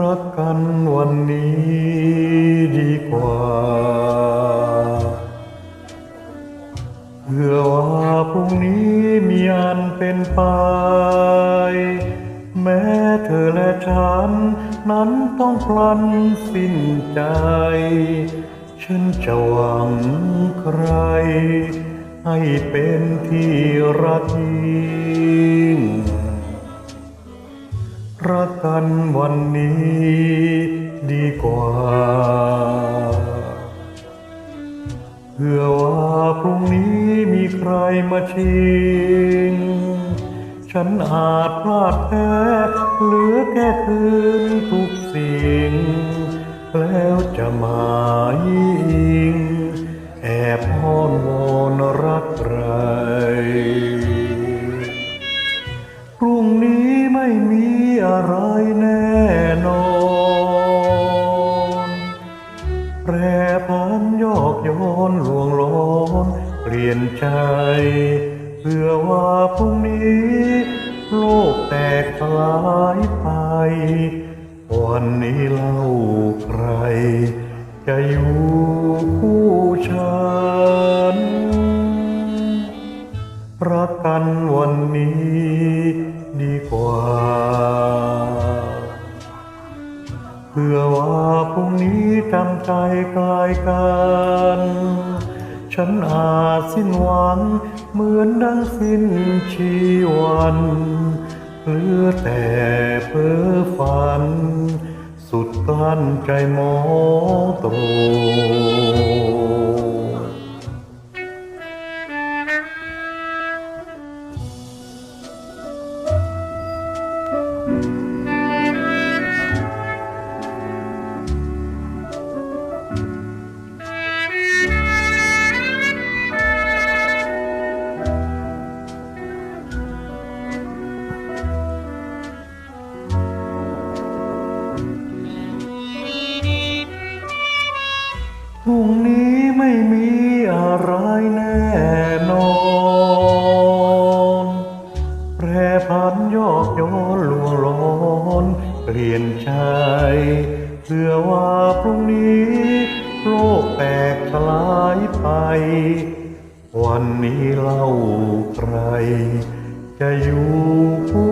รักกันวันนี้ดีกว่า เพื่อว่าพรุ่งนี้มีอันเป็นไป แม้เธอและฉัน นั้นต้องพลันสิ้นใจ ฉันจะหวังใคร ให้เป็นที่รักยิ่ง รักกันวันนี้ดีกว่า เพื่อว่าพรุ่งนี้มีใครมาชิง ฉันอาจพลาดแพ้เหลือแค่คืนทุกสิ่ง แล้วจะมายอิง นี้ไม่มีอะไรแน่นอนแปรพันยอกย้อนลวงล้อนเปลี่ยนใจ เพื่อว่าพรุ่งนี้ โลกแตกสลายไป วันนี้เล่าใคร จะอยู่คู่ กันวันนี้ดีกว่า เพื่อว่าพรุ่งนี้จำใจกลายกัน ฉันอาจสิ้นหวังเหมือนดังสิ้นชีวันเหลือแต่เพ้อฝัน สุดกลั้นใจมองตรง พรุ่งนี้ไม่มีอะไรแน่นอนแปรพันยอกย้อนลวงล้อนเปลี่ยนใจเพื่อว่าพรุ่งนี้โลกแตกสลายไป วันนี้เล่าใคร จะอยู่ผู้